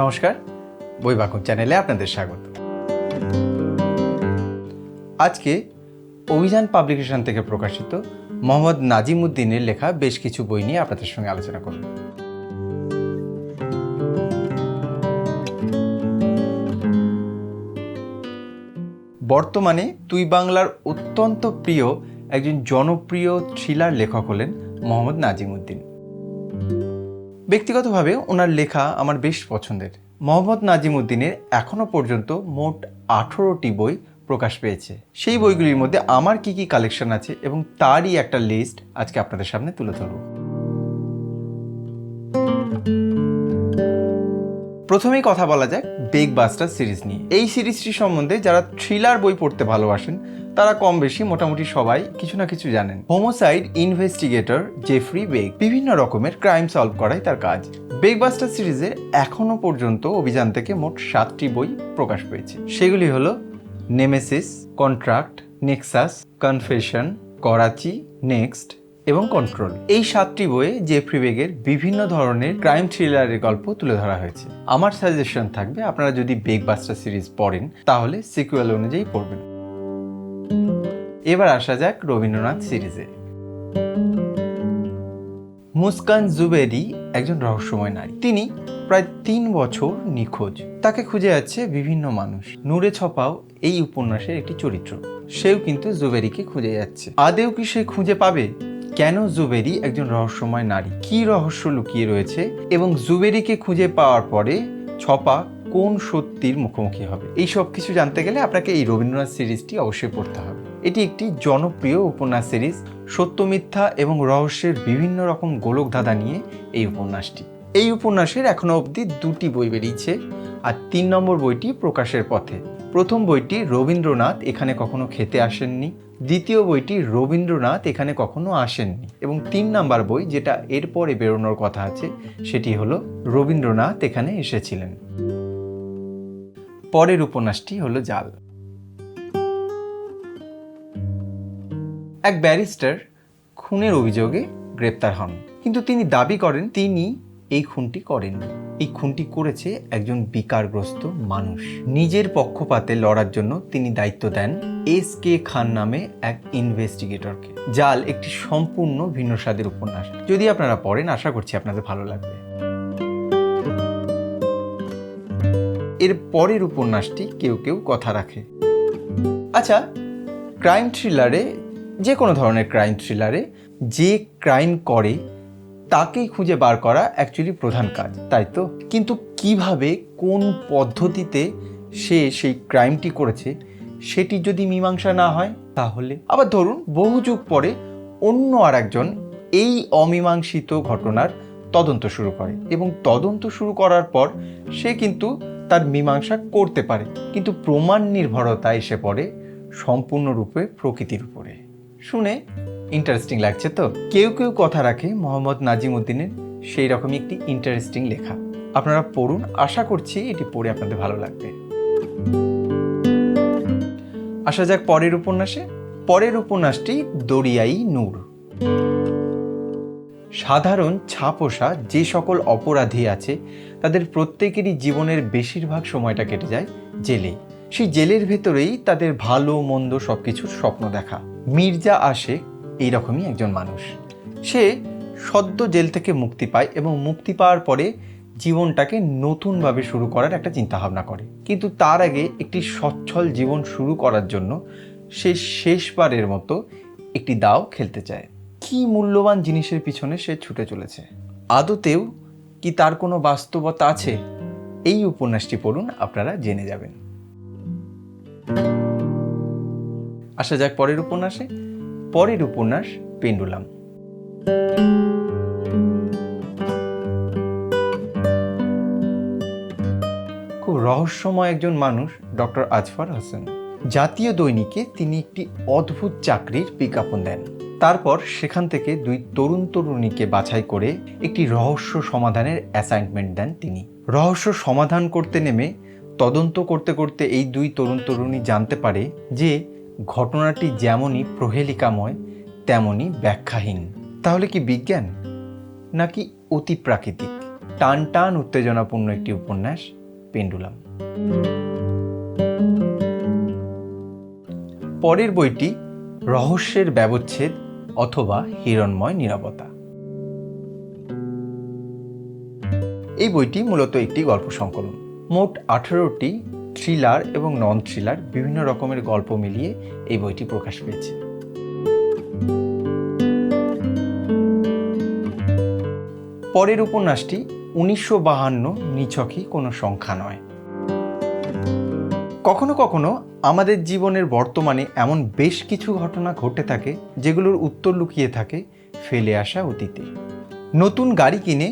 নমস্কার। বইবাকুন চ্যানেলে আপনাদের স্বাগত। আজকে অভিযান পাবলিকেশন থেকে প্রকাশিত মোহাম্মদ নাজিম উদ্দিনের লেখা বেশ কিছু বই নিয়ে আপনাদের সঙ্গে আলোচনা করব। বর্তমানে তুই বাংলার অত্যন্ত প্রিয় একজন জনপ্রিয় থ্রিলার লেখক হলেন মোহাম্মদ নাজিম উদ্দিন ব্যক্তিগতভাবে ওনার লেখা আমার বেশ পছন্দের। মোহাম্মদ নাজিমুদ্দিনের এখনও পর্যন্ত মোট আঠেরোটি বই প্রকাশ পেয়েছে। সেই বইগুলির মধ্যে আমার কি কি কালেকশন আছে এবং তারই একটা লিস্ট আজকে আপনাদের সামনে তুলে ধরব। প্রথমেই কথা বলা যাক বেগ বাস্টার সিরিজ নিয়ে। এই সিরিজটি সম্বন্ধে যারা থ্রিলার বই পড়তে ভালোবাসেন, তারা কম বেশি মোটামুটি সবাই কিছু না কিছু জানেন। হোমোসাইড ইনভেস্টিগেটর জেফ্রি বেগ বিভিন্ন রকমের ক্রাইম সলভ করাই তার কাজ। বেগ বাস্টার সিরিজের এখনও পর্যন্ত অভিযান থেকে মোট সাতটি বই প্রকাশ পেয়েছে। সেগুলি হলো Nemesis Contract Nexus Confession Karachi Next এবং কন্ট্রোল এই সাতটি বইয়ে জেফ্রি বেগের বিভিন্ন ধরনের ক্রাইম থ্রিলারের গল্প তুলে ধরা হয়েছে। আমার সাজেশন থাকবে, আপনারা যদি বেগ বাস্টার সিরিজ পড়েন, তাহলে সিকুয়েল অনুযায়ী পড়বেন। এবার আসা যাক রবীন্দ্রনাথ সিরিজে মুস্কান জুবেরি একজন রহস্যময় নারী। তিনি প্রায় তিন বছর নিখোঁজ। তাকে খুঁজে যাচ্ছে বিভিন্ন মানুষ। নূরে ছপাও এই উপন্যাসের একটি চরিত্র। সেও কিন্তু জুবেরিকে খুঁজে যাচ্ছে। আদেও কি সে খুঁজে পাবে? কেন জুবেরি একজন রহস্যময় নারী? কি রহস্য লুকিয়ে রয়েছে? এবং জুবেরিকে খুঁজে পাওয়ার পরে ছপা কোন সত্যির মুখোমুখি হবে? এই সব কিছু জানতে গেলে আপনাকে এই রবীন্দ্রনাথ সিরিজটি অবশ্যই পড়তে হবে। এটি একটি জনপ্রিয় উপন্যাস সিরিজ, সত্য, মিথ্যা এবং রহস্যের বিভিন্ন রকম গোলকধাঁধা নিয়ে এই উপন্যাসটি। এই উপন্যাসের এখনও অবধি দুটি বই বেরিয়েছে আর তিন নম্বর বইটি প্রকাশের পথে। প্রথম বইটি রবীন্দ্রনাথ এখানে কখনো খেতে আসেননি। দ্বিতীয় বইটি রবীন্দ্রনাথ এখানে কখনো আসেননি এবং তিন নাম্বার বই যেটা এরপরে বেরোনোর কথা আছে, সেটি হলো রবীন্দ্রনাথ এখানে এসেছিলেন। পরের উপন্যাসটি হলো জাল। এক ব্যারিস্টার খুনের অভিযোগে গ্রেপ্তার হন, কিন্তু তিনি দাবি করেন তিনি এই খুনটি করেননি এই খুনটি করেছে একজন বিকারগ্রস্ত মানুষ। নিজের পক্ষপাতে লড়ার জন্য তিনি দায়িত্ব দেন এস কে খান নামে এক ইনভেস্টিগেটরকে, জাল একটি সম্পূর্ণ ভিন্ন স্বাদের উপন্যাস। যদি আপনারা পড়েন, আশা করছি আপনাদের ভালো লাগবে। এর পরের উপন্যাসটি কেউ কেউ কথা রাখে। আচ্ছা ক্রাইম থ্রিলারে, যে কোনো ধরনের ক্রাইম থ্রিলারে যে ক্রাইম করে তাকেই খুঁজে বার করা অ্যাকচুয়ালি প্রধান কাজ, তাই তো? কিন্তু কীভাবে, কোন পদ্ধতিতে সে সেই ক্রাইমটি করেছে, সেটি যদি মীমাংসা না হয়, তাহলে? আবার ধরুন, বহু যুগ পরে অন্য আর একজন এই অমীমাংসিত ঘটনার তদন্ত শুরু করে এবং তদন্ত শুরু করার পর সে কিন্তু তার মীমাংসা করতে পারে। কিন্তু প্রমাণ নির্ভরতা এসে পড়ে সম্পূর্ণরূপে প্রকৃতির উপরে। শুনে ইন্টারেস্টিং লাগছে তো? কেউ কেউ কথা রাখে মোহাম্মদ নাজিম উদ্দিনের সেই রকমই একটি ইন্টারেস্টিং লেখা। আপনারা পড়ুন, আশা করছি এটি পড়ে আপনাদের ভালো লাগবে। আসা যাক পরের উপন্যাসে। পরের উপন্যাসটি দরিয়াই নূর। সাধারণ ছাপোষা যে সকল অপরাধী আছে, তাদের প্রত্যেকেরই জীবনের বেশিরভাগ সময়টা কেটে যায় জেলে। সেই জেলের ভেতরেই তাদের ভালো, মন্দ সব কিছুর স্বপ্ন দেখা। মির্জা আশেক এইরকমই একজন মানুষ। সে সদ্য জেল থেকে মুক্তি পায় এবং মুক্তি পাওয়ার পরে জীবনটাকে নতুনভাবে শুরু করার একটা চিন্তাভাবনা করে। কিন্তু তার আগে একটি সচ্ছল জীবন শুরু করার জন্য সে শেষবারের মতো একটি দাও খেলতে চায়। কি মূল্যবান জিনিসের পিছনে সে ছুটে চলেছে। আদতেও কি তার কোনো বাস্তবতা আছে? এই উপন্যাসটি পড়ুন, আপনারা জেনে যাবেন। আসা যাক পরের উপন্যাসে। পরের উপন্যাস পেন্ডুলাম। খুব রহস্যময় একজন মানুষ, ডক্টর আজফার হোসেন। জাতীয় দৈনিকে তিনি একটি অদ্ভুত চাকরির বিজ্ঞাপন দেন। তারপর সেখান থেকে দুই তরুণ তরুণীকে বাছাই করে একটি রহস্য সমাধানের অ্যাসাইনমেন্ট দেন তিনি। রহস্য সমাধান করতে নেমে তদন্ত করতে করতে এই দুই তরুণ তরুণী জানতে পারে যে ঘটনাটি যেমনই প্রহেলিকাময়, তেমনই ব্যাখ্যাহীন। তাহলে কি বিজ্ঞান? নাকি অতি প্রাকৃতিক? টান টান উত্তেজনাপূর্ণ একটি উপন্যাস, পেন্ডুলাম। পরের বইটি, রহস্যের ব্যবচ্ছেদ অথবা হিরণময় নিরাপত্তা এই বইটি মূলত একটি গল্প সংকলন। মোট আঠেরোটি থ্রিলার এবং নন থ্রিলার বিভিন্ন রকমের গল্প মিলিয়ে এই বইটি প্রকাশ পেয়েছে। পরের উপন্যাসটি উনিশশো বাহান্ন নিছকই কোনো সংখ্যা নয়। কখনো কখনো আমাদের জীবনের বর্তমানে এমন বেশ কিছু ঘটনা ঘটে থাকে যেগুলোর উত্তর লুকিয়ে থাকে ফেলে আসা অতীতে। নতুন গাড়ি কিনে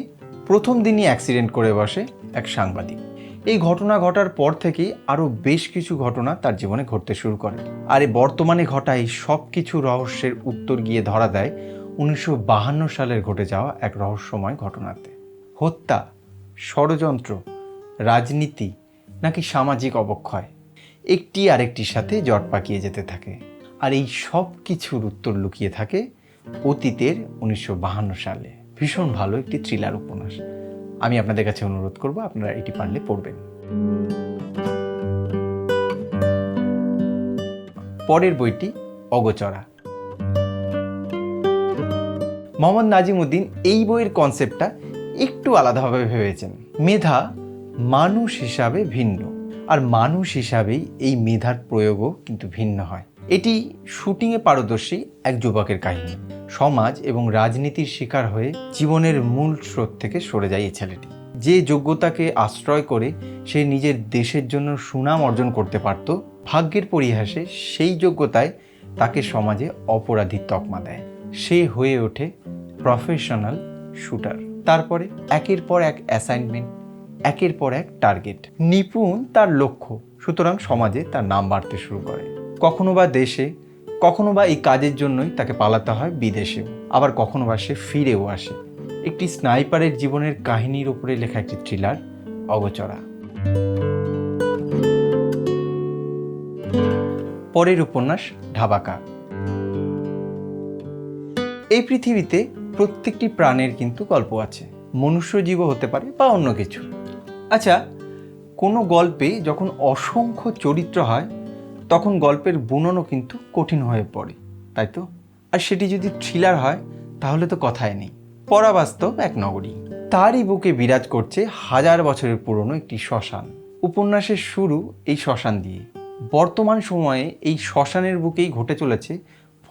প্রথম দিনই অ্যাক্সিডেন্ট করে বসে এক সাংবাদিক। এই ঘটনা ঘটার পর থেকেই আরও বেশ কিছু ঘটনা তার জীবনে ঘটতে শুরু করে। আর এই বর্তমানে ঘটা এই সব কিছু রহস্যের উত্তর গিয়ে ধরা দেয় উনিশশো সালের ঘটে যাওয়া এক রহস্যময় ঘটনাতে। হত্যা, ষড়যন্ত্র, রাজনীতি নাকি সামাজিক অবক্ষয়, একটি আরেকটির সাথে জট পাকিয়ে যেতে থাকে। আর এই সব কিছুর উত্তর লুকিয়ে থাকে অতীতের উনিশশো সালে। ভীষণ ভালো একটি থ্রিলার উপন্যাস। আমি আপনাদের কাছে অনুরোধ করব আপনারা এটি পারলে পড়বেন। পরের বইটি অগচরা। মোহাম্মদ নাজিমুদ্দিন এই বইয়ের কনসেপ্টটা একটু আলাদাভাবে ভেবেছেন। মেধা মানুষ হিসাবে ভিন্ন। আর মানুষ হিসাবেই এই মেধার প্রয়োগও কিন্তু ভিন্ন হয়। এটি শুটিংয়ে পারদর্শী এক যুবকের কাহিনী। সমাজ এবং রাজনীতির শিকার হয়ে জীবনের মূল স্রোত থেকে সরে যায় এই ছেলেটি। যে যোগ্যতাকে আশ্রয় করে সে নিজের দেশের জন্য সুনাম অর্জন করতে পারত, ভাগ্যের পরিহাসে সেই যোগ্যতায় তাকে সমাজে অপরাধীর তকমা দেয়। সে হয়ে ওঠে প্রফেশনাল শুটার তারপরে একের পর এক অ্যাসাইনমেন্ট একের পর এক টার্গেট নিপুণ তার লক্ষ্য, সুতরাং সমাজে তার নাম বাড়তে শুরু করে। কখনো বা দেশে কখনো বা এই কাজের জন্যই তাকে পালাতে হয় বিদেশে, আবার কখনো বা সে ফিরেও আসে। একটি স্নাইপারের জীবনের কাহিনীর উপরে লেখা একটি থ্রিলার, অগচরা। পরের উপন্যাস, ঢাবাকা। এই পৃথিবীতে প্রত্যেকটি প্রাণের কিন্তু গল্প আছে। মনুষ্য জীবও হতে পারে বা অন্য কিছু। আচ্ছা কোনো গল্পে যখন অসংখ্য চরিত্র হয় তখন গল্পের বুননও কিন্তু কঠিন হয়ে পড়ে, তাই তো? আর সেটি যদি থ্রিলার হয়, তাহলে তো কথাই নেই। পরাবাস্তব এক নগরী। তারই বুকে বিরাজ করছে হাজার বছরের পুরনো একটি শ্মশান। উপন্যাসের শুরু এই শ্মশান দিয়ে। বর্তমান সময়ে এই শ্মশানের বুকেই ঘটে চলেছে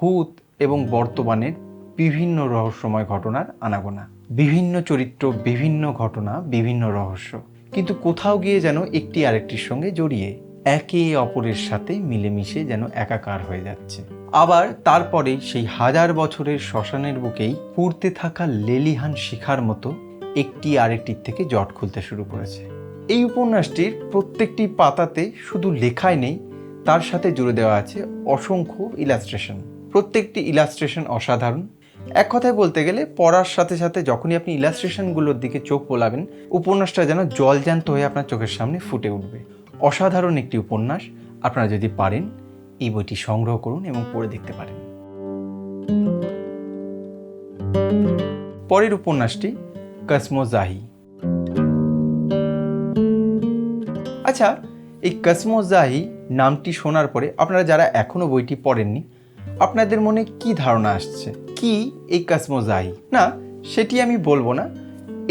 ভূত এবং বর্তমানের বিভিন্ন রহস্যময় ঘটনার আনাগোনা। বিভিন্ন চরিত্র, বিভিন্ন ঘটনা, বিভিন্ন রহস্য। কিন্তু কোথাও গিয়ে যেন একটি আরেকটির সঙ্গে জড়িয়ে। একে অপরের সাথে মিলেমিশে যেন একাকার হয়ে যাচ্ছে। আবার তারপরে সেই হাজার বছরের শ্মশানের বুকেই পুড়তে থাকা লেলিহান শিখার মতো একটি আরেকটির থেকে জট খুলতে শুরু করেছে। এই উপন্যাসটির প্রত্যেকটি পাতাতে শুধু লেখাই নেই, তার সাথে জুড়ে দেওয়া আছে অসংখ্য ইলাস্ট্রেশন প্রত্যেকটি ইলাস্ট্রেশন অসাধারণ। এক কথায় বলতে গেলে পড়ার সাথে সাথে যখনই আপনি ইলাস্ট্রেশনগুলোর দিকে চোখ বোলাবেন, উপন্যাসটা যেন জলজ্যান্ত হয়ে আপনার চোখের সামনে ফুটে উঠবে। অসাধারণ একটি উপন্যাস। আপনারা যদি পারেন, এই বইটি সংগ্রহ করুন এবং পড়ে দেখতে পারেন। পরের উপন্যাসটি কসমোজাহি আচ্ছা এই কসমোজাহি নামটি শোনার পরে আপনারা যারা এখনও বইটি পড়েননি, আপনাদের মনে কি ধারণা আসছে? কি এই কসমোজাহি না, সেটি আমি বলব না।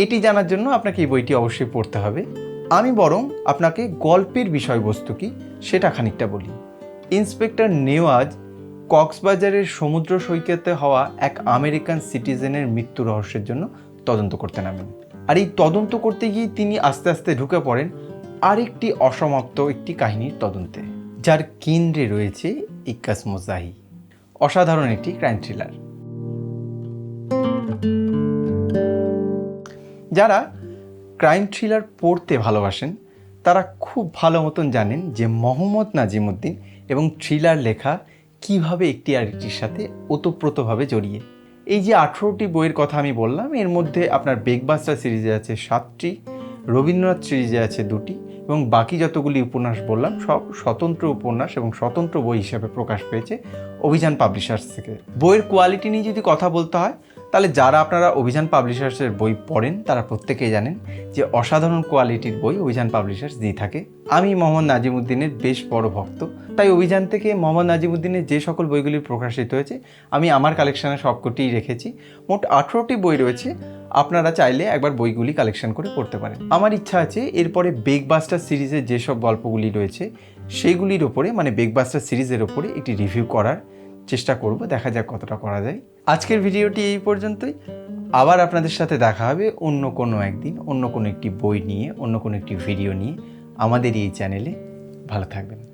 এটি জানার জন্য আপনাকে এই বইটি অবশ্যই পড়তে হবে। আমি বরং আপনাকে গল্পের বিষয়বস্তু কি সেটা খানিকটা বলি। ইন্সপেক্টর নেওয়াজ কক্সবাজারের সমুদ্র সৈকতে হওয়া এক আমেরিকান সিটিজেনের মৃত্যু রহস্যের জন্য তদন্ত করতে নামেন। আর এই তদন্ত করতে গিয়ে তিনি আস্তে আস্তে ঢুকে পড়েন আরেকটি অসমাপ্ত একটি কাহিনীর তদন্তে, যার কেন্দ্রে রয়েছে ইকাস মোজাহি, অসাধারণ একটি ক্রাইম থ্রিলার। যারা ক্রাইম থ্রিলার পড়তে ভালোবাসেন। তারা খুব ভালো মতন জানেন যে মোহাম্মদ নাজিমুদ্দিন এবং থ্রিলার লেখা কীভাবে একটি আরেকটির সাথে ওতপ্রোতভাবে জড়িয়ে। এই যে আঠেরোটি বইয়ের কথা আমি বললাম, এর মধ্যে আপনার বেগবাস্টার সিরিজে আছে সাতটি, রবীন্দ্রনাথ সিরিজে আছে দুটি এবং বাকি যতগুলি উপন্যাস বললাম, সব স্বতন্ত্র উপন্যাস এবং স্বতন্ত্র বই হিসাবে প্রকাশ পেয়েছে অভিযান পাবলিশার্স থেকে। বইয়ের কোয়ালিটি নিয়ে যদি কথা বলতে হয় তাহলে যারা আপনারা অভিযান পাবলিশার্সের বই পড়েন, তারা প্রত্যেকেই জানেন যে অসাধারণ কোয়ালিটির বই অভিযান পাবলিশার্স দিয়ে থাকে। আমি মোহাম্মদ নাজিমুদ্দিনের বেশ বড় ভক্ত। তাই অভিযান থেকে মোহাম্মদ নাজিমুদ্দিনের যে সকল বইগুলি প্রকাশিত হয়েছে, আমি আমার কালেকশানে সবকটিই রেখেছি। মোট আঠেরোটি বই রয়েছে। আপনারা চাইলে একবার বইগুলি কালেকশন করে পড়তে পারেন। আমার ইচ্ছা আছে এরপরে বেগবাস্টার সিরিজের যেসব গল্পগুলি রয়েছে, সেইগুলির ওপরে মানে বেগবাস্টার সিরিজের ওপরে একটি রিভিউ করার। চেষ্টা করব, দেখা যাক কতটা করা যায়। আজকের ভিডিওটি এই পর্যন্তই। আবার আপনাদের সাথে দেখা হবে অন্য কোনো একদিন, অন্য কোনো একটি বই নিয়ে, অন্য কোনো একটি ভিডিও নিয়ে আমাদের এই চ্যানেলে। ভালো থাকবেন।